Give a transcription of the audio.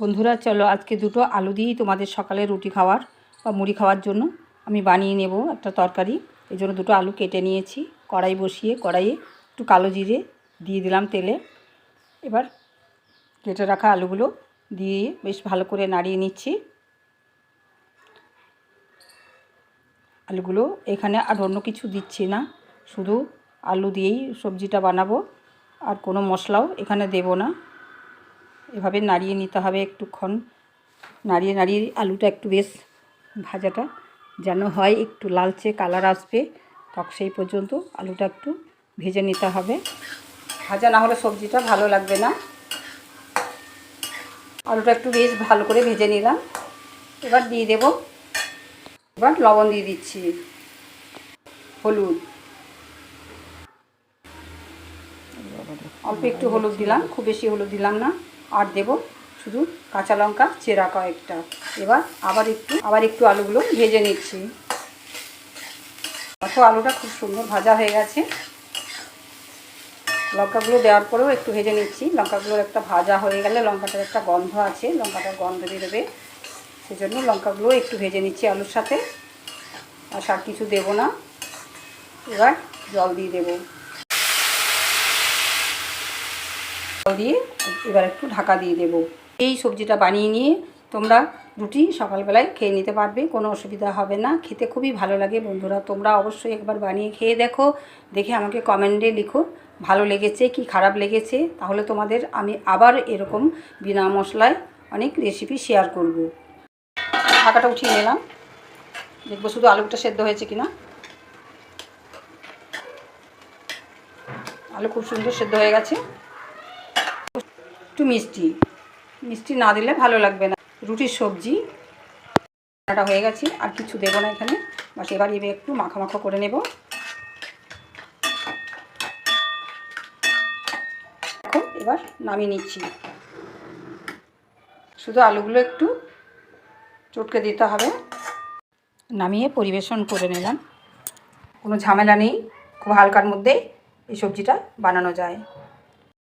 বন্ধুরা, চলো আজকে দুটো আলু দিয়েই তোমাদের সকালে রুটি খাওয়ার বা মুড়ি খাওয়ার জন্য আমি বানিয়ে নেব একটা তরকারি। এই জন্য দুটো আলু কেটে নিয়েছি, কড়াই বসিয়ে, কড়াইয়ে একটু কালো জিরে দিয়ে দিলাম তেলে। এবার কেটে রাখা আলুগুলো দিয়ে বেশ ভালো করে নাড়িয়ে নিচ্ছি। আলুগুলো এখানে আর অন্য কিছু দিচ্ছি না, শুধু আলু দিয়েই সবজিটা বানাবো। আর কোনো মশলাও এখানে দেব না। এভাবে নাড়িয়ে নিতে হবে একটুক্ষণ। নাড়িয়ে নাড়িয়ে আলুটা একটু বেশ ভাজাটা যেন হয়, একটু লালচে কালার আসবে। তখন সেই পর্যন্ত আলুটা একটু ভেজে নিতে হবে। ভাজা না হলে সবজিটা ভালো লাগবে না। আলুটা একটু বেশ ভালো করে ভেজে নিলাম। এবার দিয়ে দেব, এবার লবণ দিয়ে দিচ্ছি। হলুদ। অল্প একটু হলুদ দিলাম, খুব বেশি হলুদ দিলাম না। আর দেব শুধু কাঁচা লঙ্কা, চেরা কয়েকটা। এবার আবার একটু আবার একটু আলুগুলো ভেজে নিচ্ছি। দেখো, আলুটা খুব সুন্দর ভাজা হয়ে গেছে। লঙ্কাগুলো দেওয়ার পরেও একটু ভেজে নিচ্ছি। লঙ্কাগুলোর একটা ভাজা হয়ে গেলে লঙ্কাটার একটা গন্ধ আছে, লঙ্কাটার গন্ধ দেবে। সেজন্য লঙ্কাগুলো একটু ভেজে নিচ্ছি আলুর সাথে। আর সব কিছু দেবো না। এবার জল দিয়ে দেবো জল দিয়ে এবার একটু ঢাকা দিয়ে দেব। এই সবজিটা বানিয়ে নিয়ে তোমরা রুটি সকালবেলায় খেয়ে নিতে পারবে, কোনো অসুবিধা হবে না। খেতে খুবই ভালো লাগে বন্ধুরা, তোমরা অবশ্যই একবার বানিয়ে খেয়ে দেখো, দেখে আমাকে কমেন্টে লিখো, ভালো লেগেছে কি খারাপ লেগেছে? তাহলে তোমাদের আমি আবার এরকম বিনা মশলায় অনেক রেসিপি শেয়ার করব। ঢাকাটা উঠিয়ে নিলাম। দেখব শুধু আলুটা সেদ্ধ হয়েছে কিনা। আলু খুব সুন্দর সেদ্ধ হয়ে গেছে। একটু মিষ্টি। মিষ্টি না দিলে ভালো লাগবে না। রুটির সবজি। রান্নাটা হয়ে গেছে, আর কিছু দেবো না এখানে। বাস এবার এবার একটু মাখা মাখা করে নেব। এখন এবার নামিয়ে নিচ্ছি। শুধু আলুগুলো একটু চটকে দিতে হবে। নামিয়ে পরিবেশন করে নিলাম। কোনো ঝামেলা নেই। খুব হালকার মধ্যে এই সবজিটা বানানো যায়।